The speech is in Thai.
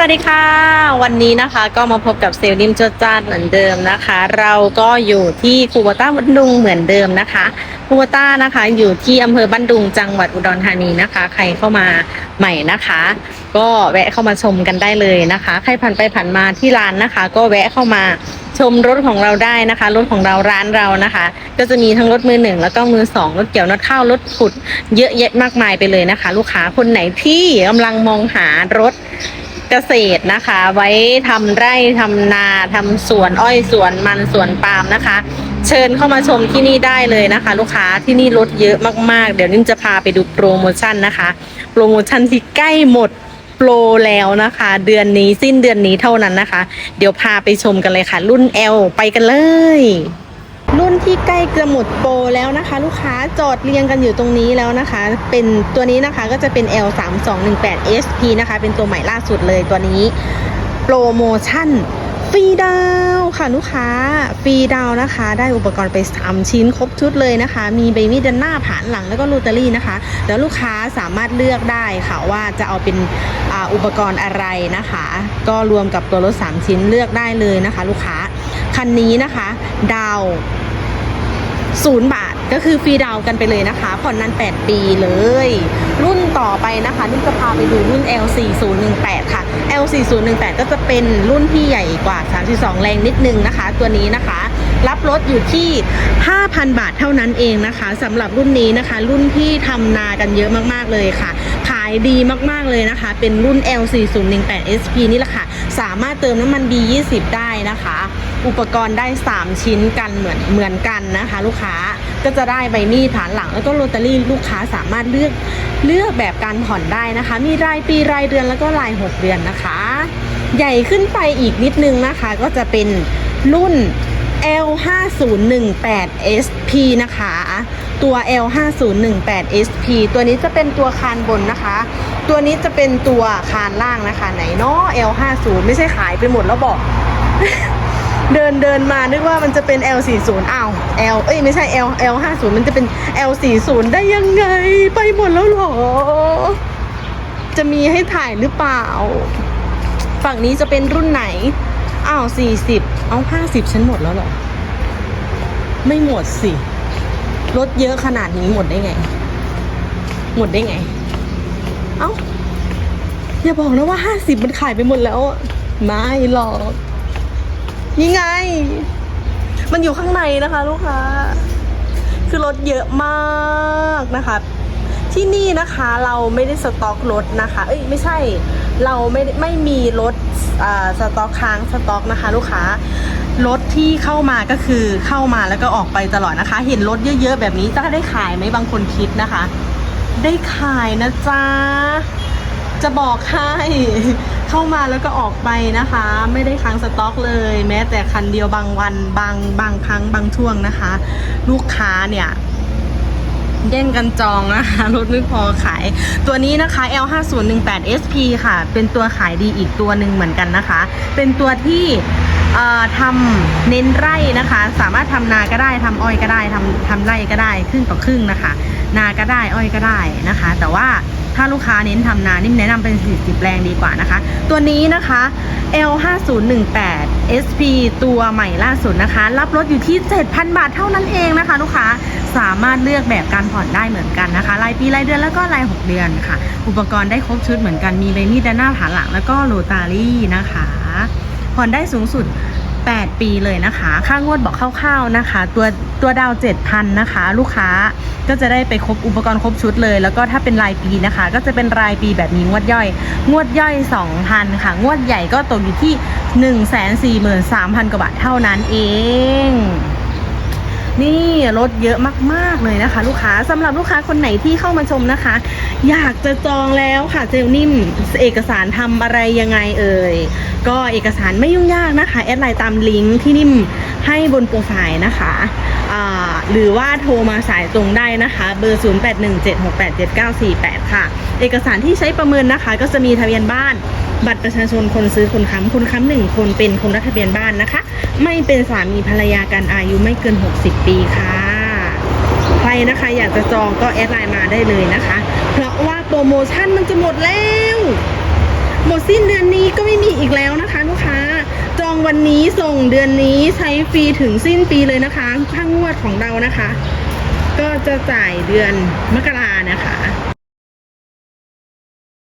สวัสดีค่ะ วันนี้นะคะก็มาพบกับเซลล์นิมจดจานเหมือนเดิมนะคะ เราก็อยู่ที่คูบต้าบันดุงเหมือนเดิมนะคะคูบต้านะคะอยู่ที่อำเภอบันดุงจังหวัดอุดรธานีนะคะ ใครเข้ามาใหม่นะคะ ก็แวะเข้ามาชมกันได้เลยนะคะ ใครผ่านไปผ่านมาที่ร้านนะคะ ก็แวะเข้ามาชมรถของเราได้นะคะ รถของเราร้านเรานะคะ ก็จะมีทั้งรถมือหนึ่งแล้วก็มือสองรถเกี่ยวรถข้าวรถขุด เยอะแยะมากมายไปเลยนะคะ ลูกค้าคนไหนที่กำลังมองหารถ เกษตรนะคะ ไว้ทำไร่ทำนาทำสวนอ้อยสวนมันสวนปาล์มนะคะ เชิญเข้ามาชมที่นี่ได้เลยนะคะ ลูกค้าที่นี่ลดเยอะมากๆ เดี๋ยวนิ่มจะพาไปดูโปรโมชั่นนะคะ โปรโมชั่นที่ใกล้หมดโปรแล้วนะคะ เดือนนี้สิ้นเดือนนี้เท่านั้นนะคะ เดี๋ยวพาไปชมกันเลยค่ะ รุ่น L ไปกันเลย รุ่นที่ใกล้จะหมดโปรแล้วนะคะ ลูกค้าจอดเรียงกันอยู่ตรงนี้แล้วนะคะ เป็นตัวนี้นะคะก็จะเป็น L 3 2 1 8 SP นะคะ เป็นตัวใหม่ล่าสุดเลยตัวนี้โปรโมชั่นฟรีดาวค่ะลูกค้าฟรีดาวนะคะ ได้อุปกรณ์ไป 3 ชิ้นครบชุดเลยนะคะ มีใบมีดด้านหน้าผ่านหลังแล้วก็โรตารี่นะคะ แล้วลูกค้าสามารถเลือกได้ค่ะว่าจะเอาเป็นอ,อุปกรณ์อะไรนะคะ ก็รวมกับตัวรถ 3 ชิ้นเลือกได้เลยนะคะ ลูกค้าคันนี้นะคะ ดาว ศูนย์บาทก็คือฟรีดาวกันไปเลยนะคะผ่อนนาน 8 ปีเลย รุ่นต่อไปนะคะนี่จะพาไปดูรุ่น L4018 ค่ะ L4018 ก็จะเป็นรุ่นที่ใหญ่กว่า 32 แรงนิดนึงนะคะ ตัวนี้นะคะ รับรถอยู่ที่ 5,000 บาทเท่านั้นเองนะคะสำหรับรุ่นนี้นะคะ รุ่นที่ทำนากันเยอะมากๆเลยค่ะ ขายดีมากๆเลยนะคะ เป็นรุ่น L4018SP นี่แหละค่ะ สามารถเติมน้ำมัน B20 ได้นะคะ อุปกรณ์ได้ 3 ชิ้นกันเหมือนเหมือนกันนะคะ ลูกค้าก็จะได้ใบมีดฐานหลังแล้วก็โรตารี่ลูกค้าสามารถเลือกเลือกแบบการผ่อนได้นะคะ มีรายปีรายเดือนแล้วก็ราย 6 เดือนนะคะ ใหญ่ขึ้นไปอีกนิดนึงนะคะ ก็จะเป็นรุ่น L5018SP นะคะ ตัว L5018SP ตัวนี้จะเป็นตัวคานบนนะคะ ตัวนี้จะเป็นตัวคานล่างนะคะ ไหนเนาะ L50 ไม่ใช่ขายไปหมดแล้วบอก เดินเดินมานึกว่ามันจะเป็น L40 อ้าว L เอ้ยไม่ใช่ L L50 มันจะเป็น L40 ได้ยังไง ไปหมดแล้วหรอ จะมีให้ถ่ายหรือเปล่า ฝั่งนี้จะเป็นรุ่นไหน อ้าว 40 เอา50 ฉันหมดแล้วหรอ ไม่หมดสิรถเยอะขนาดนี้หมดได้ไง หมดได้ไง เอ้า อย่าบอกนะว่า 50 มันขายไปหมดแล้วอะไม่หรอก นี่ไง มันอยู่ข้างในนะคะ ลูกค้า คือรถเยอะมากนะคะ ที่นี่นะคะเราไม่ได้สต็อกรถนะคะ เอ้ยไม่ใช่ เราไม่ไม่มีรถอ่าสต็อกค้างสต็อกนะคะ ลูกค้ารถที่เข้ามาก็คือเข้ามาแล้วก็ออกไปตลอดนะคะ เห็นรถเยอะๆแบบนี้จะได้ขายไหมบางคนคิดนะคะ ได้ขายนะจ๊ะจะบอกให้ เข้ามาแล้วก็ออกไปนะคะ ไม่ได้ค้างสต็อกเลย แม้แต่คันเดียวบางวันบางบางครั้งบางช่วงนะคะ ลูกค้าเนี่ยแย่งกันจองนะคะรถไม่พอขาย ตัวนี้นะคะ L5018SP ค่ะ เป็นตัวขายดีอีกตัวหนึ่งเหมือนกันนะคะ เป็นตัวที่ทำเน้นไร่นะคะ สามารถทำนาก็ได้ทำอ้อยก็ได้ทำทำไร่ก็ได้ครึ่งต่อครึ่งนะคะ นาก็ได้อ้อยก็ได้นะคะ แต่ว่า ถ้าลูกค้าเน้นทำนานิ่มแนะนำเป็น 40แรงดีกว่านะคะ ตัวนี้นะคะ L5018 SP ตัวใหม่ล่าสุดนะคะ รับรถอยู่ที่ 7,000 บาทเท่านั้นเองนะคะ ลูกค้าสามารถเลือกแบบการผ่อนได้เหมือนกันนะคะ รายปีรายเดือนแล้วก็ราย 6 เดือนค่ะ อุปกรณ์ได้ครบชุดเหมือนกันมีใบมีดด้านหน้าผานหลังแล้วก็โรตารี่นะคะ ผ่อนได้สูงสุด 8 ปีเลยนะคะ ค่างวดบอกคร่าวๆนะคะ ตัวตัวดาว 7,000 นะคะ ลูกค้าก็จะได้ไปครบอุปกรณ์ครบชุดเลย แล้วก็ถ้าเป็นรายปีนะคะ ก็จะเป็นรายปีแบบมีงวดย่อย งวดย่อย 2,000 ค่ะ งวดใหญ่ก็ตกอยู่ที่ 143,000 กว่าบาทเท่านั้นเอง นี่รถเยอะมากๆเลยนะคะ ลูกค้าสำหรับลูกค้าคนไหนที่เข้ามาชมนะคะ อยากจะจองแล้วค่ะเจลนิ่มเอกสารทำอะไรยังไงเอ่ยก็เอกสารไม่ยุ่งยากนะคะแอดไลน์ตามลิงก์ที่นิ่มให้บนโปรไฟล์นะคะหรือว่าโทรมาสายตรงได้นะคะ เบอร์ 0817687948 ค่ะ เอกสารที่ใช้ประเมินนะคะ ก็จะมีทะเบียนบ้าน บัตรประชาชนคนซื้อคนค้ำคนค้ำหนึ่งคนเป็นคนรักทะเบียนบ้านนะคะ ไม่เป็นสามีภรรยากันอายุไม่เกิน 60 ปีค่ะ ใครนะคะอยากจะจองก็แอดไลน์มาได้เลยนะคะ เพราะว่าโปรโมชั่นมันจะหมดแล้วหมดสิ้นเดือนนี้ก็ไม่มีอีกแล้วนะคะลูกค้า จองวันนี้ส่งเดือนนี้ใช้ฟรีถึงสิ้นปีเลยนะคะค่างวดของเรานะคะ ก็จะจ่ายเดือนมกรานะคะ